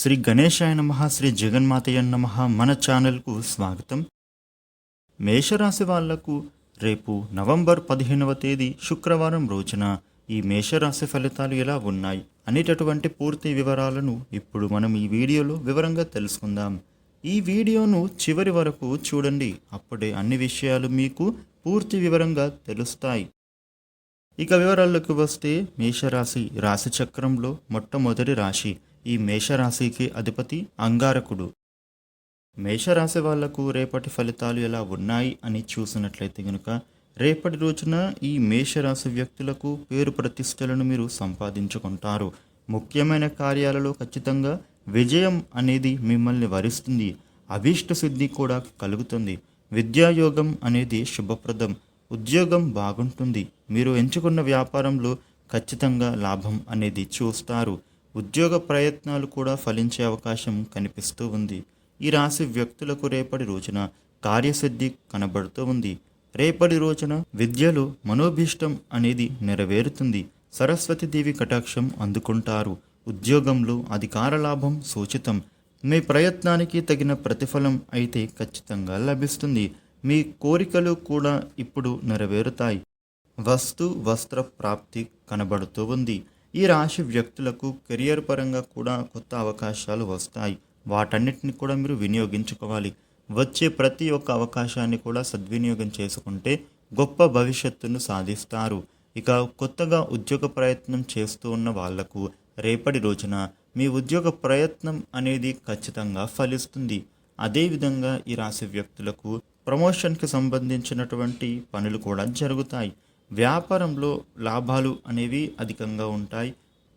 శ్రీ గణేశాయ నమ శ్రీ జగన్మాతయ్య నమ మన ఛానల్కు స్వాగతం. మేషరాశి వాళ్ళకు రేపు నవంబర్ పదిహేనవ తేదీ శుక్రవారం రోజున ఈ మేషరాశి ఫలితాలు ఎలా ఉన్నాయి అనేటటువంటి పూర్తి వివరాలను ఇప్పుడు మనం ఈ వీడియోలో వివరంగా తెలుసుకుందాం. ఈ వీడియోను చివరి వరకు చూడండి అప్పుడే అన్ని విషయాలు మీకు పూర్తి వివరంగా తెలుస్తాయి. ఇక వివరాల్లోకి వస్తే మేషరాశి రాశి చక్రంలో మొట్టమొదటి రాశి ఈ మేషరాశికి అధిపతి అంగారకుడు. మేషరాశి వాళ్ళకు రేపటి ఫలితాలు ఎలా ఉన్నాయి అని చూసినట్లయితే కనుక రేపటి రోజున ఈ మేషరాశి వ్యక్తులకు పేరు ప్రతిష్టలను మీరు సంపాదించుకుంటారు. ముఖ్యమైన కార్యాలలో ఖచ్చితంగా విజయం అనేది మిమ్మల్ని వరిస్తుంది. అభీష్ట సిద్ధి కూడా కలుగుతుంది. విద్యాయోగం అనేది శుభప్రదం. ఉద్యోగం బాగుంటుంది. మీరు ఎంచుకున్న వ్యాపారంలో ఖచ్చితంగా లాభం అనేది చూస్తారు. ఉద్యోగ ప్రయత్నాలు కూడా ఫలించే అవకాశం కనిపిస్తూ ఉంది. ఈ రాశి వ్యక్తులకు రేపటి రోజున కార్యసిద్ధి కనబడుతూ ఉంది. రేపటి రోజున విద్యలో మనోభీష్టం అనేది నెరవేరుతుంది. సరస్వతీదేవి కటాక్షం అందుకుంటారు. ఉద్యోగంలో అధికార లాభం సూచితం. మీ ప్రయత్నానికి తగిన ప్రతిఫలం అయితే ఖచ్చితంగా లభిస్తుంది. మీ కోరికలు కూడా ఇప్పుడు నెరవేరుతాయి. వస్తు వస్త్ర ప్రాప్తి కనబడుతూ ఉంది. ఈ రాశి వ్యక్తులకు కెరియర్ పరంగా కూడా కొత్త అవకాశాలు వస్తాయి. వాటన్నిటిని కూడా మీరు వినియోగించుకోవాలి. వచ్చే ప్రతి ఒక్క అవకాశాన్ని కూడా సద్వినియోగం చేసుకుంటే గొప్ప భవిష్యత్తును సాధిస్తారు. ఇక కొత్తగా ఉద్యోగ ప్రయత్నం చేస్తూ ఉన్న వాళ్ళకు రేపటి రోజున మీ ఉద్యోగ ప్రయత్నం అనేది ఖచ్చితంగా ఫలిస్తుంది. అదేవిధంగా ఈ రాశి వ్యక్తులకు ప్రమోషన్కి సంబంధించినటువంటి పనులు కూడా జరుగుతాయి. వ్యాపారంలో లాభాలు అనేవి అధికంగా ఉంటాయి.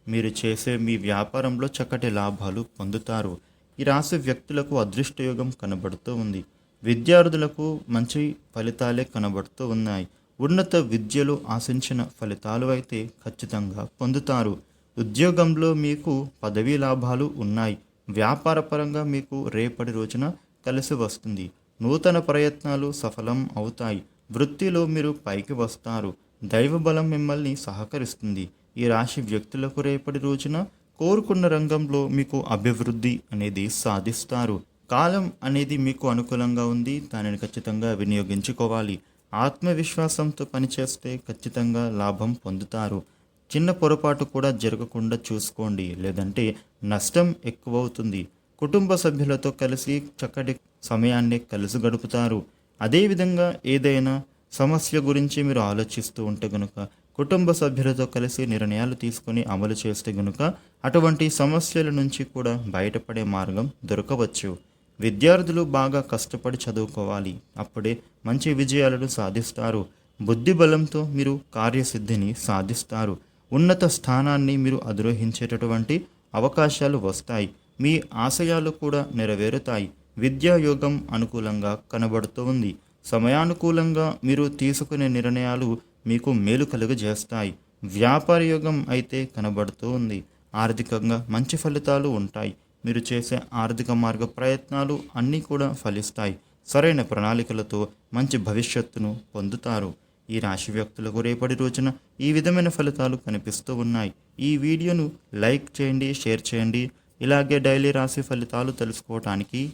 మీరు చేసే మీ వ్యాపారంలో చక్కటి లాభాలు పొందుతారు. ఈ రాశి వ్యక్తులకు అదృష్టయోగం కనబడుతూ ఉంది. విద్యార్థులకు మంచి ఫలితాలే కనబడుతూ ఉన్నాయి. ఉన్నత విద్యలో ఆశించిన ఫలితాలు అయితే ఖచ్చితంగా పొందుతారు. ఉద్యోగంలో మీకు పదవీ లాభాలు ఉన్నాయి. వ్యాపారపరంగా మీకు రేపటి రోజున కలిసి వస్తుంది. నూతన ప్రయత్నాలు సఫలం అవుతాయి. వృత్తిలో మీరు పైకి వస్తారు. దైవబలం మిమ్మల్ని సహకరిస్తుంది. ఈ రాశి వ్యక్తులకు రేపటి రోజున కోరుకున్న రంగంలో మీకు అభివృద్ధి అనేది సాధిస్తారు. కాలం అనేది మీకు అనుకూలంగా ఉంది. దానిని ఖచ్చితంగా వినియోగించుకోవాలి. ఆత్మవిశ్వాసంతో పనిచేస్తే ఖచ్చితంగా లాభం పొందుతారు. చిన్న పొరపాటు కూడా జరగకుండా చూసుకోండి. లేదంటే నష్టం ఎక్కువ అవుతుంది కుటుంబ సభ్యులతో కలిసి చక్కటి సమయాన్ని కలిసి గడుపుతారు అదేవిధంగా ఏదైనా సమస్య గురించి మీరు ఆలోచిస్తూ ఉంటే గనుక కుటుంబ సభ్యులతో కలిసి నిర్ణయాలు తీసుకొని అమలు చేస్తే గనుక అటువంటి సమస్యల నుంచి కూడా బయటపడే మార్గం దొరకవచ్చు. విద్యార్థులు బాగా కష్టపడి చదువుకోవాలి. అప్పుడే మంచి విజయాలను సాధిస్తారు. బుద్ధి బలంతో మీరు కార్యసిద్ధిని సాధిస్తారు. ఉన్నత స్థానాన్ని మీరు అధిరోహించేటటువంటి అవకాశాలు వస్తాయి. మీ ఆశయాలు కూడా నెరవేరుతాయి. విద్యాయోగం అనుకూలంగా కనబడుతూ ఉంది. సమయానుకూలంగా మీరు తీసుకునే నిర్ణయాలు మీకు మేలు కలుగజేస్తాయి. వ్యాపార యోగం అయితే కనబడుతూ ఉంది. ఆర్థికంగా మంచి ఫలితాలు ఉంటాయి. మీరు చేసే ఆర్థిక మార్గ ప్రయత్నాలు అన్నీ కూడా ఫలిస్తాయి. సరైన ప్రణాళికలతో మంచి భవిష్యత్తును పొందుతారు. ఈ రాశి వ్యక్తులకు రేపటి రోజున ఈ విధమైన ఫలితాలు కనిపిస్తూ ఉన్నాయి. ఈ వీడియోను లైక్ చేయండి షేర్ చేయండి. ఇలాగే డైలీ రాశి ఫలితాలు తెలుసుకోవటానికి